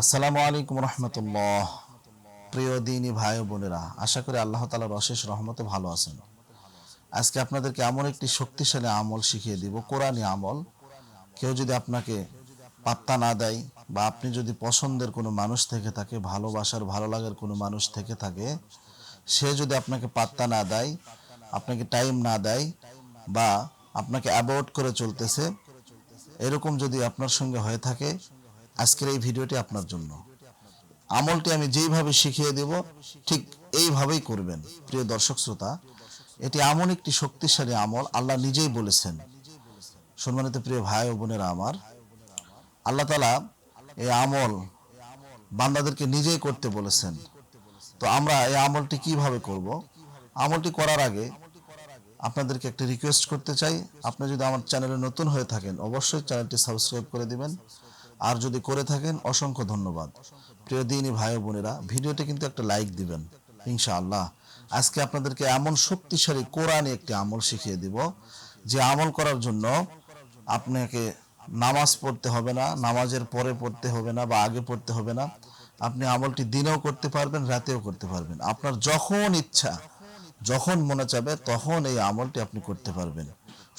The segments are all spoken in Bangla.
আসসালামু আলাইকুম রহমতুল্লাহ। প্রিয় দিনী ভাই বোনেরা, আশা করি আল্লাহ তালার অশেষ রহমতে ভালো আছেন। আজকে আপনাদেরকে এমন একটি শক্তিশালী আমল শিখিয়ে দিব, কোরআনী আমল। কেউ যদি আপনাকে পাত্তা না দেয় বা আপনি যদি পছন্দের কোনো মানুষ থেকে থাকে, ভালোবাসার, ভালো লাগার কোনো মানুষ থেকে থাকে, সে যদি আপনাকে পাত্তা না দেয়, আপনাকে টাইম না দেয় বা আপনাকে অ্যাভয়েড করে চলতেছে, এরকম যদি আপনার সঙ্গে হয়ে থাকে আজকের এই ভিডিওটি আপনার জন্য। আমলটি আমি যেইভাবে শিখিয়ে দেব, ঠিক এইভাবেই করবেন। প্রিয় দর্শক শ্রোতা, এটি এমন একটি শক্তিশালী আমল, আল্লাহ নিজেই বলেছেন। সম্মানিত প্রিয় ভাই ও বোনেরা আমার, আল্লাহ তালা এই আমল বান্দাদেরকে নিজেই করতে বলেছেন। তো আমরা এই আমলটি কীভাবে করব? আমলটি করার আগে আপনাদেরকে একটা রিকোয়েস্ট করতে চাই। আপনি যদি আমার চ্যানেলে নতুন হয়ে থাকেন, অবশ্যই চ্যানেলটি সাবস্ক্রাইব করে দিবেন। আর যদি করে থাকেন, অসংখ্য ধন্যবাদ। প্রিয় দিনী ভাই বোনেরা, ভিডিওতে কিন্তু একটা লাইক দিবেন, ইনশাআল্লাহ। আজকে আপনাদেরকে এমন শক্তিশালী কোরআনে একটি আমল শিখিয়ে দিব, যে আমল করার জন্য আপনাকে নামাজ পড়তে হবে না, নামাজের পরে পড়তে হবে না বা আগে পড়তে হবে না। আপনি আমলটি দিনেও করতে পারবেন, রাতেও করতে পারবেন। আপনার যখন ইচ্ছা, যখন মনে চাবে, তখন এই আমলটি আপনি করতে পারবেন।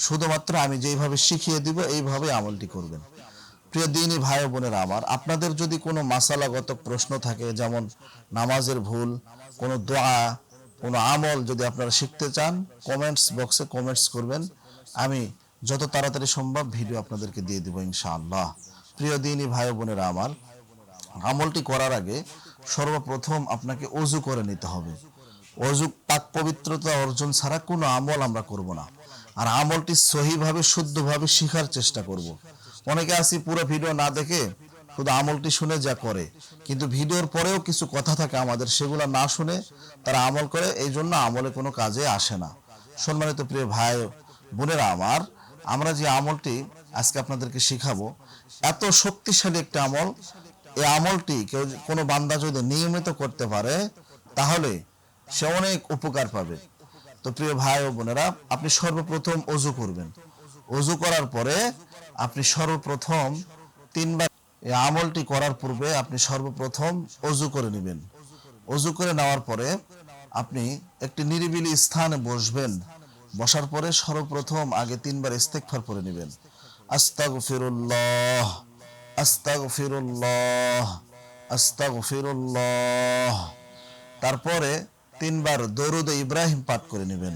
শুধুমাত্র আমি যেইভাবে শিখিয়ে দিব এইভাবে আমলটি করবেন। প্রিয় দিনী ভাই বোনেরা আমার, আপনাদের যদি কোনো মাসালাগত প্রশ্ন থাকে, যেমন নামাজের ভুল, কোনো দোয়া, কোনো আমল যদি আপনারা শিখতে চান, কমেন্টস বক্সে কমেন্টস করবেন। আমি যত তাড়াতাড়ি সম্ভব ভিডিও আপনাদেরকে দিয়ে দেবো ইনশাআল্লাহ। প্রিয় দিনী ভাই বোনেরা আমার, আমলটি করার আগে সর্বপ্রথম আপনাকে অজু করে নিতে হবে। অজু পাক পবিত্রতা অর্জন ছাড়া কোনো আমল আমরা করব না। আর আমলটি সহিভাবে, শুদ্ধভাবে শিখার চেষ্টা করব। অনেকে আসি পুরো ভিডিও না দেখে শুধু আমলটি শুনে যা করে। কিন্তু ভিডিওর পরেও কিছু কথা থাকে আমাদের, সেগুলো না শুনে তারা আমল করে, এই জন্য আমলে কোনো কাজে আসে না। সম্মানিত প্রিয় ভাই, বোনেরা আমার, আমরা যে আমলটি আজকে আপনাদেরকে শিখাবো, এত শক্তিশালী একটা আমল এই আমলটি কেউ কোনো বান্দা যদি নিয়মিত করতে পারে, তাহলে সে অনেক উপকার পাবে। তো প্রিয় ভাই ও বোনেরা, আপনি সর্বপ্রথম অজু করবেন। অজু করার পরে আপনি সর্বপ্রথম তিনবার আমলটি করার পূর্বে আপনি সর্বপ্রথম অজু করে নেবেন। অজু করে নেওয়ার পরে আপনি একটি নিরিবিলি স্থানে বসবেন। বসার পরে সর্বপ্রথম আগে তিনবার ইস্তেকফার করে নেবেন। আস্তাগফিরুল্লাহ আস্তাগফিরুল্লাহ আস্তাগফিরুল্লাহ। তারপরে তিনবার দরুদ ইব্রাহিম পাঠ করে নেবেন।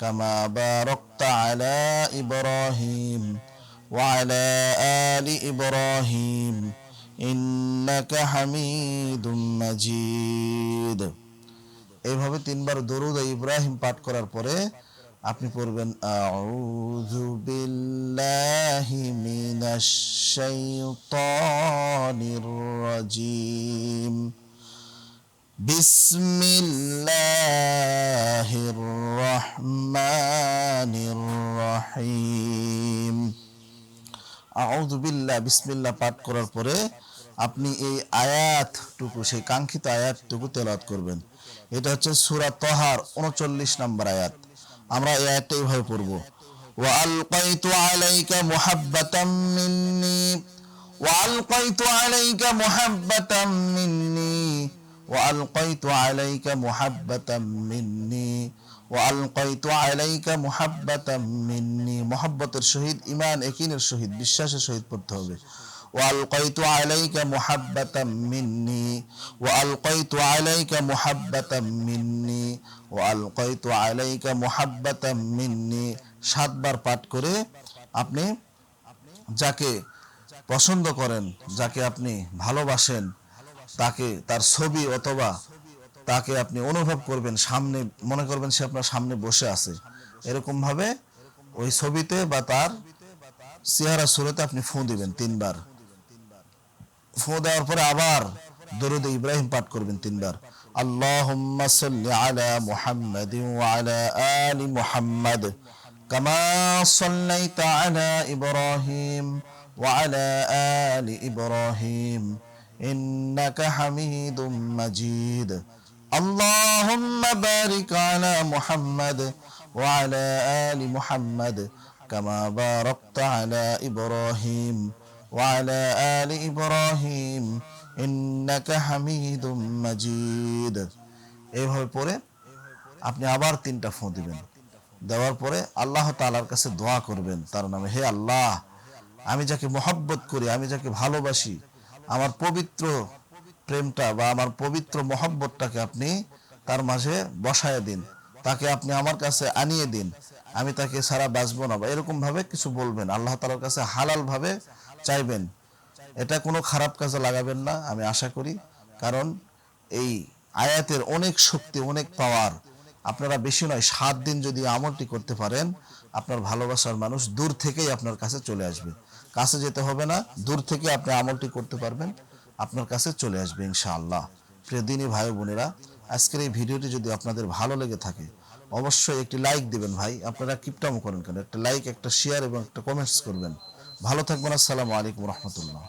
كما باركت على إبراهيم وعلى آل إبراهيم إنك حميد مجيد এইভাবে তিনবার দরুদ ও ইব্রাহিম পাঠ করার পরে আপনি পড়বেন আউযু বিল্লাহি মিনাশ শাইতানির রাজিম بسم الله الرحمن الرحيم আউযু বিল্লাহ বিসমিল্লাহ পাঠ করার পরে আপনি এই আয়াতটুকু সেই কাঙ্ক্ষিত আয়াতটুকু তেলাওয়াত করবেন এটা হচ্ছে সূরা তহার 39 নম্বর আয়াত আমরা এই আয়াতটা এইভাবে পড়ব وألقيت عليك محبة مني وألقيت عليك محبة مني وألقيت عليك محبة مني وألقيت عليك محبة مني محبة الشهيد إيمان একিনের শহীদ বিশ্বাসের শহীদ পড়তে হবে وألقيت عليك محبة مني وألقيت عليك محبة مني وألقيت عليك محبة مني সাতবার পাঠ করে আপনি যাকে পছন্দ করেন যাকে আপনি ভালোবাসেন তাকে তার ছবি অথবা তাকে আপনি অনুভব করবেন, সামনে মনে করবেন সে আপনার সামনে বসে আছে। এরকমভাবে ওই ছবিতে বা তার চেহারা সুরতে আপনি ফোঁ দিবেন তিনবার। ফোঁ দেওয়ার পরে আবার দরুদ ইব্রাহিম পাঠ করবেন তিনবার। আল্লাহুম্মা সাল্লি আলা মুহাম্মাদ ওয়া আলা আলি মুহাম্মাদ কামা সাল্লাইতা আলা ইব্রাহিম ওয়া আলা আলি ইব্রাহিম। إنك حميد مجيد اللهم بارك على محمد وعلى آل محمد كما باركت على إبراهيم وعلى آل إبراهيم إنك حميد مجيد এইভাবে পরে আপনি আবার তিনটা ফোঁ দিবেন দেওয়ার পরে আল্লাহ তাআলার কাছে দোয়া করবেন তার নামে হে আল্লাহ আমি যাকে মহব্বত করি আমি যাকে ভালোবাসি আমার পবিত্র প্রেমটা বা আমার পবিত্র মহব্বতটাকে আপনি তার মাঝে বসায় দিন। তাকে আপনি আমার কাছে আনিয়ে দিন। আমি তাকে সারা বাঁচবো না বা এরকম ভাবে কিছু বলবেন। আল্লাহ তালার কাছে হালাল ভাবে চাইবেন। এটা কোনো খারাপ কাজে লাগাবেন না, আমি আশা করি। কারণ এই আয়াতের অনেক শক্তি, অনেক পাওয়ার আপনারা বেশি নয়, সাত দিন যদি আমলটি করতে পারেন, আপনার ভালোবাসার মানুষ দূর থেকেই আপনার কাছে চলে আসবে। কাছে যেতে হবে না, দূর থেকে আপনি আমলটি করতে পারবেন, আপনার কাছে চলে আসবে ইনশাআল্লাহ। প্রিয় দিনী ভাই বোনেরা, আজকের এই ভিডিওটি যদি আপনাদের ভালো লেগে থাকে, অবশ্যই একটি লাইক দিবেন ভাই। আপনারা কিপটামো করেন কেন? একটা লাইক একটা শেয়ার এবং একটা কমেন্টস করবেন। ভালো থাকবেন, আসসালামু আলাইকুম রহমতুল্লাহ।